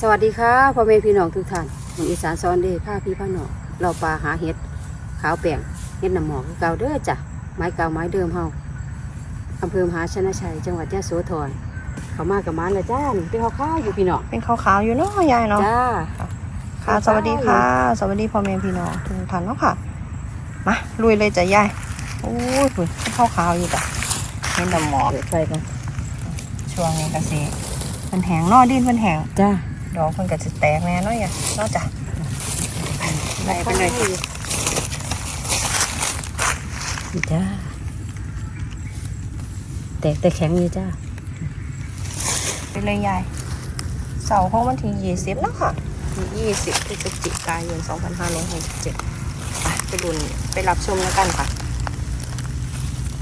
สวัสดีค่ะพ่อแม่พี่น้องทุกท่านหนูอีสานซอนเดย์ผ้าพี่ผ้าหนอกเราปลาหาเห็ดขาวแป้งเห็ดน้ำหมอกคือเก่าเด้อจ้ะไม้เก่าไม้เดิมเฮาอำเภอมหาชนะชัยจังหวัดยะโสธรเขามากับมันละจ้านี่ไปเขาข้าวอยู่พี่น้องเป็นขาวๆอยู่เนาะยายเนาะจ้าค่ะสวัสดีค่ะ สวัสดีพ่อแม่พี่น้องทุกท่านเนาะค่ะมาลุยเลยจ้ะยายโอ้ยฝุ่นขาวๆอยู่จ้ะเห็นดำหมอกเปิดไฟกันช่วงนี้ก็สิมันแห้งเนอดินมันแห้งจ้า ดอกมันก็จะแตกแน่เนาะยายเนาะจ้ะไล่ไปเลยนี่จ้าแตกแต่แข็งอยู่จ้าไปเลยยายเสาร์ของวันที่ยี่สิบเนาะค่ะที่ยี่สิบพฤศจิกายนสองพันห้าร้อยหกสิบเจ็ดไปไปดูนี่ไปรับชมแล้วกันค่ะ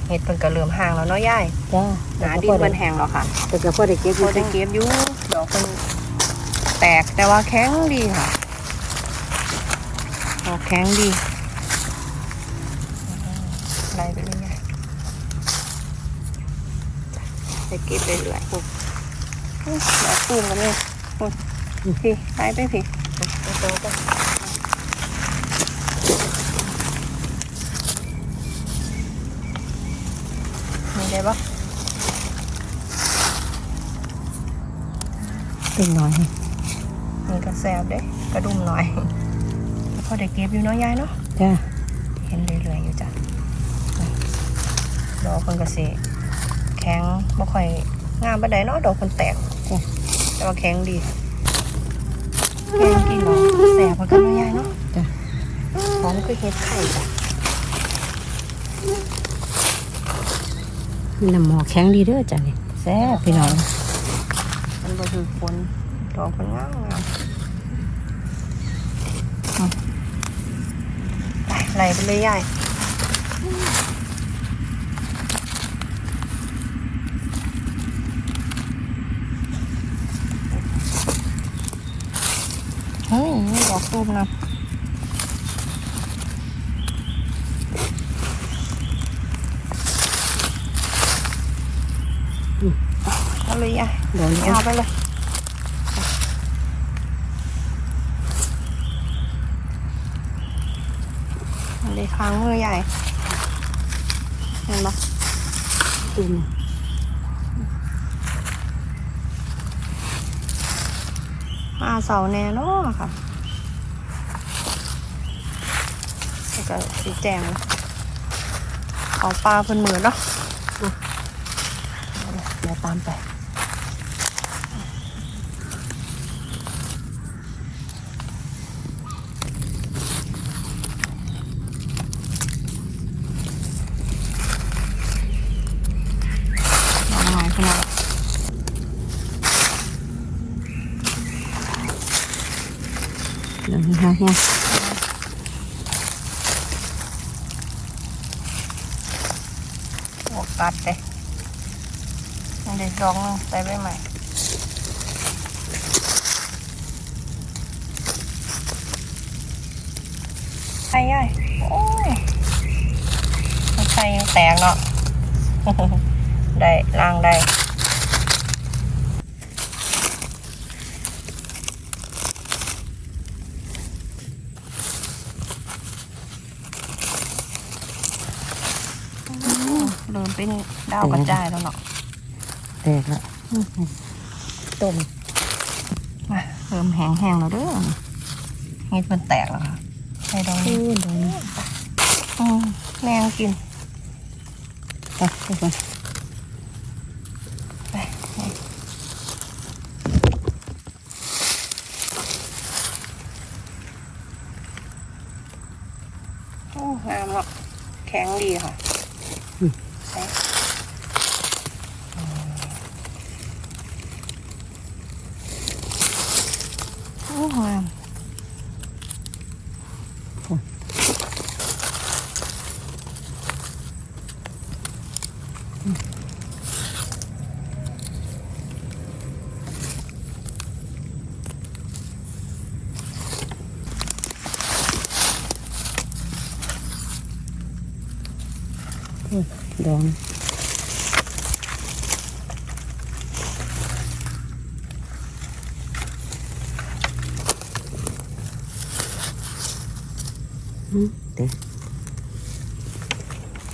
เห็ดเพิ่นก็เริ่มห่างแล้วเนาะยายจ้าหนาดินมันแห้งแล้วค่ะแต่ก็พอได้เก็บอพยู่อได้จ้าเก็บอยู่ดอกมัน แตกแต่ว่าแข็งดีค่ะดอกแข็งดีไล่ไปเรื่อยๆจะเก็บไปเรื่อยๆปุ๊บอุ๊ยดอกตูมกันเลยปุ๊บพี่ไปไปพี่ไปโตไปมีได้ปะเป็นน้อย แสบเด้กระดุมหน่อยพอได้เก็บอยู่เนาะยายเนาะจ้าเห็นเรื่อยๆอยู่จ้ะนี่ดอกคนกระเสแข็งบ่ค่อยงามปานใดเนาะดอกคนแตกจ้าแต่ว่าแข็งดีแข็งกินเนาะแสบเหมือนกันเนาะยายเนาะจ้าหอมคือเห็ดไข่จ้ะน้ำหมอกแข็งดีเด้อจ้านี่แซ่บพี่น้องมันบ่คือฝนดอกคนงามงามอืม ไปไล่ไปเลยยายเฮ้ยนี่ดอกตูมนะเอาเลยยายดอกนี้เอาไปเลย มันเลยค้างมือใหญ่ เห็นปะตุ่มมาเสาแน่เนอะค่ะแล้วก็สีแจงเอาปลาเพิ่นเหมือนเนาะเดี๋ยวตามไป ลองหน่อยขนาด ดอกนี้ค่ะเนี่ยหวกตัดเลยมันเด็กร้องใส่ใบใหม่ไอ้ยัยโอ้ยมันใส่แตกเนาะได้ล่างได้ เริ่มเป็นดาวกระจายแล้วเนาะแตกแล้วต้มมาเริ่มแห้งๆแล้วเด้อเห็ดมันแตกแล้วค่ะใส่ดองนี้อู้ดอกนี้อืมแมงกินไปไปก่อนไปโอ้งามเนาะแข็งดีค่ะ ดองเด็ก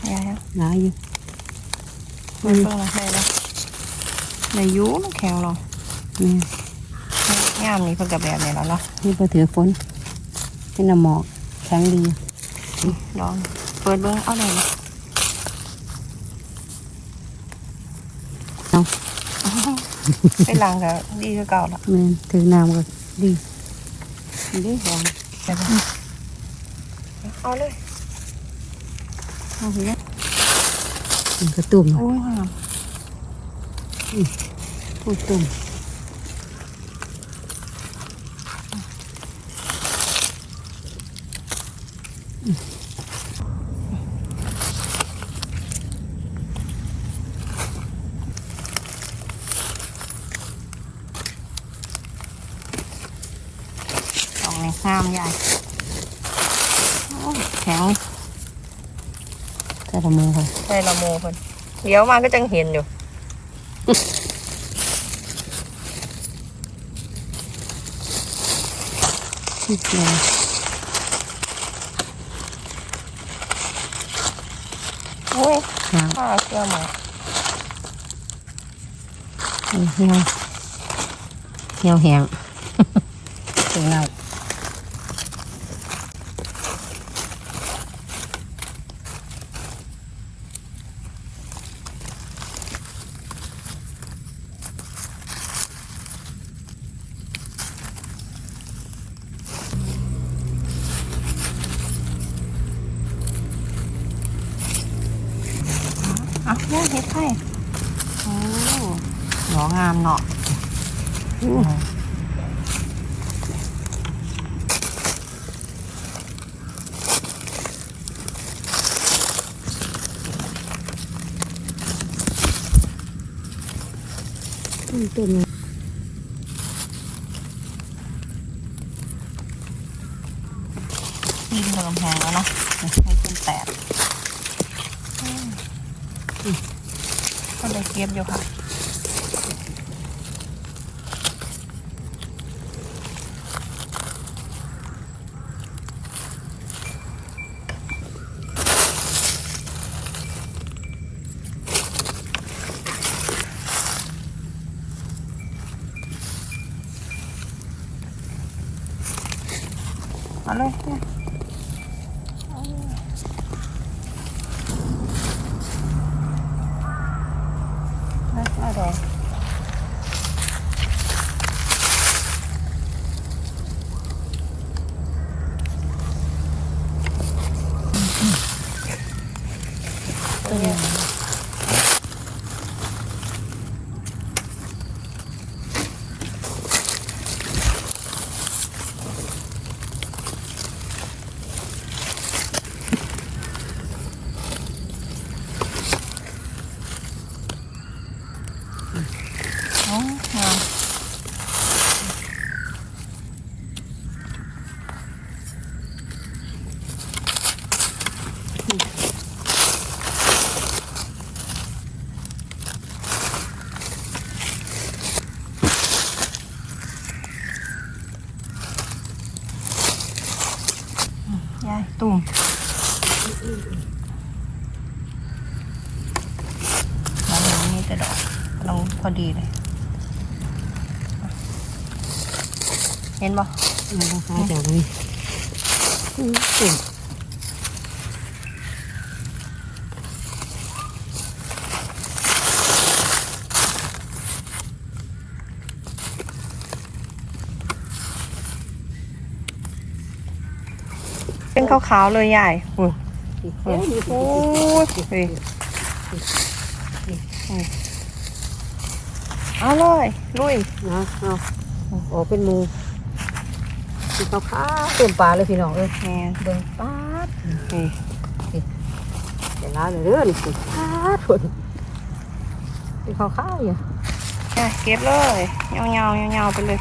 อะไรอะบหลายอยู่มันก็อะไรแล้วในยูมันแขวเรานี่งามนี้เพิ่งกับแบบนี้แล้วเนาะนี่พอถือฝนนี่น้ำหมอกแข็งดีดอง เปิดเบิ้งเอาไหนมา เลยเอาไปแล้วมันกระตุ่มโอ้ยงามพู งในงามใหญ่โอ้แข็งใส่ละมือค่ะใช่ละโมเพิ่นเดี๋ยวมาก็จังเห็นอยู่นิดเดียวโอ้ยน้ข้าเชื่อหมาำเอาเหี่ยวเหี่ยวแห้งถึงเรา อะย่าเฮ็ดไข่โอ้ หนองามเนาะต้นต้นดินเริ่มแห้งแล้วเนาะนี่เป็นแตกอืมก็เลยเก็บอยู่ค่ะ เอาเลยเนี่ยเอาเลยเอาดอกตัว เนี้ยโอ้งามยายตุ่มแล้วมันมีแต่ดอกกำลังพอดีเลย เห็นบ่ มันก็คล้ายจากนี้ อืมตุ่มเป็นขาวๆเลยยายอุ้ยเฮ้ยโอ้ยเอาเลย ลุยนะเอาออกเป็นหมู สีขาวๆต้มปลาเลยพี่น้องเอ้ยแม่เบิ่งปลาดเฮ้ยเดี๋ยวลาเลยเด้อนี่สิปลาดพุ่นสีขาวๆอยู่ยายเก็บเลยเงาเงาเงาๆไปเลย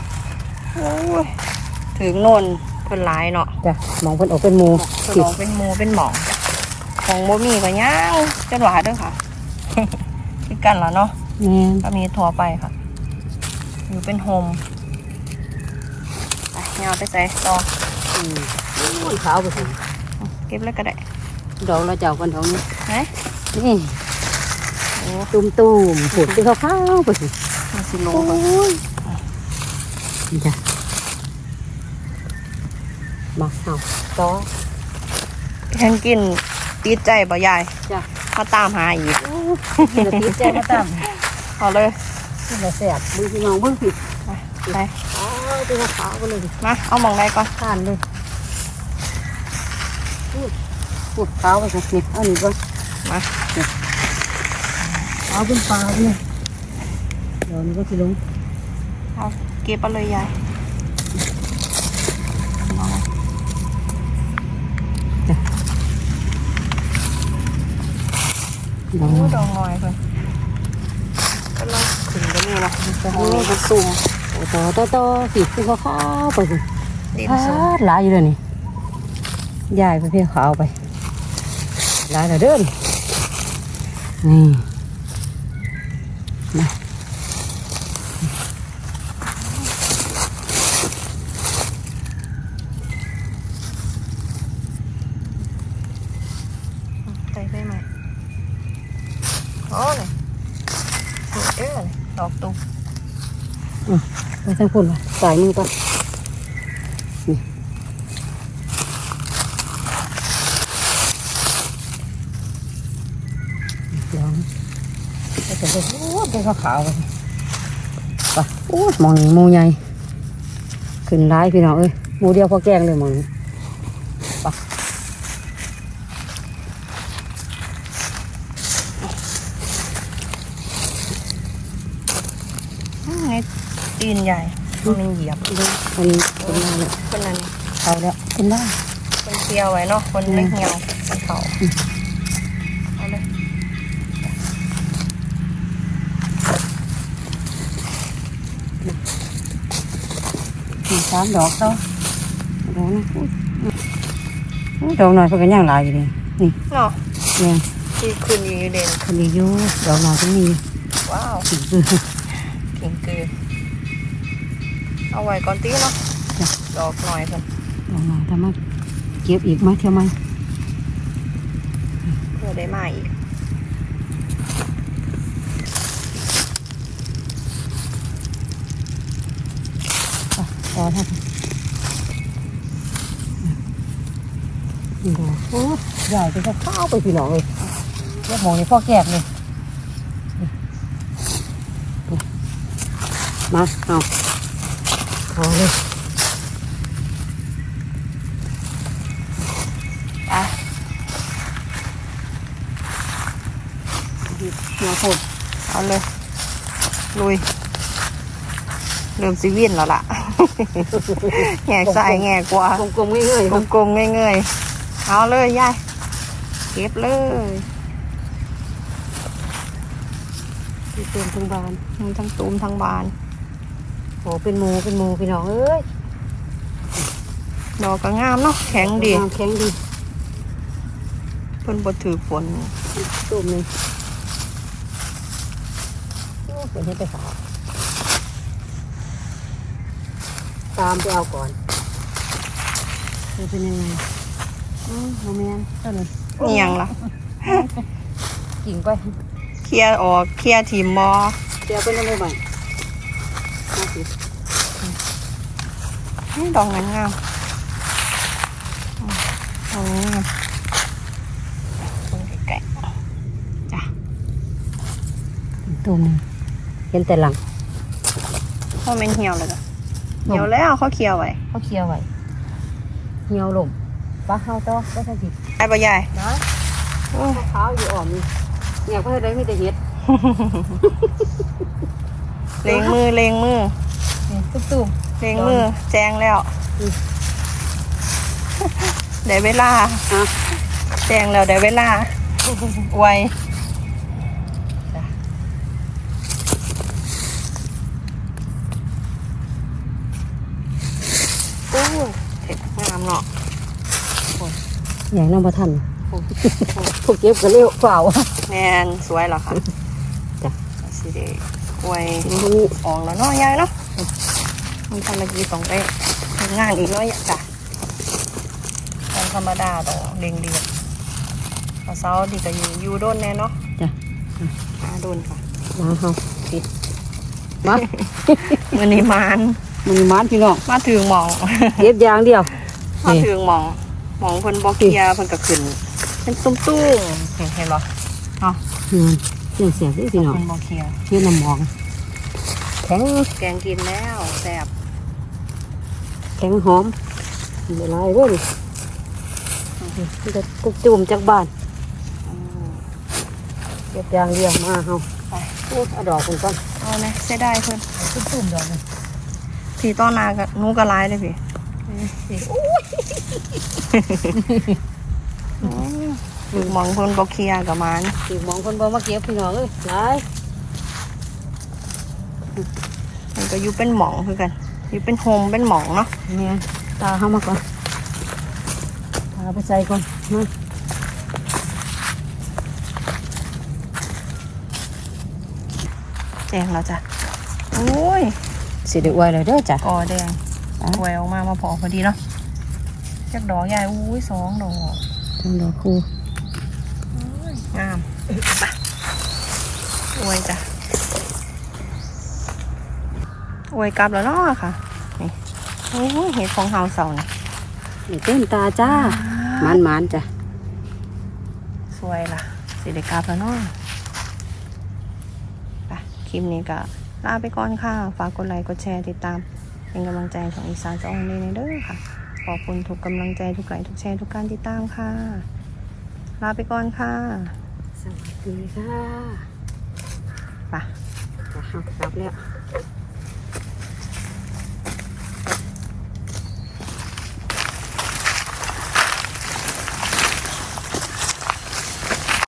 โอ้ยถึงโนนเพิ่นหลายเนาะจ้ะมองเพิ่นออกเป็นหมูสลองเป็นหมูเป็นหมองของบ่มีก็ย่างจนหวาเด้อค่ะคือกันแล้วเนาะแม่นก็มีทั่วไปค่ะ อยู่เป็นโฮม ไปเงาไปใส่ต่ออืมโอ้ยขาวไปสิก็บเลยก็ได้ดอกเราเจ้ากันดอกนี้ไหนนี่โอ้ตุ่มตุ่มๆผุดที่เขาเข้าๆไปสิมันสิโลโอ้ก่อนยนี่จ้ะมาเอาต่อเห็นกินติดใจบ่ยายจ้ะมาตามหาอีกกินแล้วติดใจมาตามเอาเลยกินแล้วแซ่บมึงพี่น้องเบิ่งผิดไป ไปอ๋อที่เขาขาวๆไปเลยดิมา เอาหมองได้ก่อนทานเลยปวดขาวไปสินี่เอานี่ก่อนมาเอาเป็นปลาเลยเดี๋ยวนี้ก็สิลงเอาเก็บไปเลยยายเอาไว้เดี๋ยวโอ้นี้ดอกงอยเพิ่นกำลังขึ้นก็มีนะแต่ทางนี้ก็ซุ่ม ต่อต่อต่อผิดที่เขาขาวไปสิดินพาซุ่มดหลายอยู่เลยนี่ยายไปเพียงขาวไปหลายแล้วเดินนี่มา ใส่ไปไหมโอ้เลยสวยเด้อเลยดอกตุ่ม ไป ทั้งคนว่ะสายมือก่อนนี่เดี๋ยวนะไปจะไปโอ้เป็นขาวๆไปไปโอ้มองนี่หมูใหญ่ ขึ้นร้ายพี่น้องเอ้ยมูเดียวพอแกงเลยมองนี่ไป อืมไง ตีนใหญ่มันเหยียบอันนี้เป็นได้เลยคนนั้นเอาแล้วเป็นได้คนเคียวไว้เนาะคนเล็กเหี่ยวคนเขาเอาเลยมีสามดอกเขาดอกนะอุ้ยอุ้ยดอกหน่อยเพิ่นก็ย่างหลายอยู่นี่นี่เนาะเนี่ยที่ขึ้นอยู่เด่นคนนี้อยู่ดอกหน่อยก็มีว้าวอีกคือเก่งเกิน เอาไว้ก่อนตีเนาะจ้ะดอกหน่อยเพิ่นดอกหน่อยทำไมเก็บอีกไหมเท่าไหมเพื่อได้มาอีกต่อท่านนี่ดอกโอ้ยใหญ่ไปจะข้าวไปพี่น้องเลยแล้วมองในพ่อแกกเลยมาเอา เอาเลยไปมาโคตรเอาเลย ลุย เริ่มสิวินแล้วล่ะ แง่ซ้ายแง่กว่ากลมๆง่ายๆครับกลมๆเงยๆเอาเลยยายเก็บเลยที่เต็มทั้งบานมีทั้งตูมทั้งบาน โอ้เป็นหมูเป็นหมูพี่น้องเอ้ยดอกก็งามเนาะแข็งดีแข็งดีเพิ่นบ่ถือฝนตุ่มหนึงโอ้เป็นให้ไปขาวตามไปเอาก่อนมันเป็นยังไงอืมโมเมนต้นเนียงล่ะกิ่งไปเคลียร์ออกเคลียร์ทีมมอเดี๋ยวไปนั่นเลยบ่อยมาสิ นี่ดอกนั้นงามอืมดอกนี้งามตรงไกลตุ่มหนึงเห็นแต่หลังๆเพราะมันเหี่ยวเลยจ้ะเหี่ยวแล้วเขาเคลียร์ไว้เขาเคลียร์ไว้เหี่ยวลมปลาเข้าต่อก็ใช่สิไอ้บ่ยายนะโอ้ยขาวอยู่อ่อมนี่เนี่ยเพื่อได้มีแต่เห็ด เลงมือเลงมือนี่ตุ้มเลงมือ แจงแล้วอืมได้เวลาๆฮะแจงแล้วได้เวลา ไวโอ้เห็ดงามเนาะอย่างน้ำประทันพวกเก็บก็เร็วเปล่าแมนสวยเหรอคะจ้ะสิเด กล้วยนี่ออกแล้วเนาะยายเนาะมีภารกิจต้องไปทำงานอีกเนาะจ้ะต้องธรรมดาต้องเด้งเดือดกระเซาดีก็อยู่อยู่โดนแน่เนาะจ้ะหาโดนค่ะมาเฮาปิดมามือนี้มานมันมานพี่น้องมาถึงหมองเย็บอย่างเดียวมานี่ถึงหมองหมองเพิ่นบ่เคลียร์เพิ่นก็ขึ้นเป็นตุ้มตุ้มเห็นเห็นบ่อืม เสียงเสียงพี่น้องเพิ่นบ่เคลียร์เฮ็ดน้ำหมอกแข็งแกงกินแล้วแซ่บแข็งหอมเวลาเว้ยนี่จะกุกจุ่มจากบ้านอืมเย็บอย่างเดียวมาเฮาไปโอ้เอาดอกกันก่อนเอาไหมเสียดายเพิ่นกุกจุ่มดอกนึงพี่ต้อนนากับหนูก็ร้ายเลยพี่ ถึงหมองเพิ่นบ่เคลียร์กับมันสิมองคนบ่มาเก็บพี่น้องเอ้ยหลายมันก็อยู่เป็นหมองคือกันอยู่เป็นโฮมเป็นหมองเนาะแม่นตาเฮามาก่อนตาไปใส่ก่อนมาแจงแล้วจ้ะโอ้ยสิได้อวยเลยเด้อจ้ะกอแดงอะแหววออกมามาพอพอดีเนาะจักดอกใหญ่อุ้ยสองดอกทั้งดอกคู่ งามไป อวยจ้ะอวยกลับแล้วเนาะค่ะ นี่โอ้ยเห็ดของเฮาเสานี่นี่เต้นตาจ้ามันมันๆจ้ะ สวยล่ะ สิได้กลับแล้วเนาะไปคลิปนี้ก็ลาไปก่อนค่ะ ฝากกดไลค์ กดแชร์ ติดตาม เป็นกำลังใจของอีสานจองดีในเด้อค่ะ ขอบคุณทุกกำลังใจ ทุกไลค์ ทุกแชร์ ทุกการติดตามค่ะ ลาไปก่อนค่ะ สวัสดีค่ะไปจ้ะเอากลับแล้ว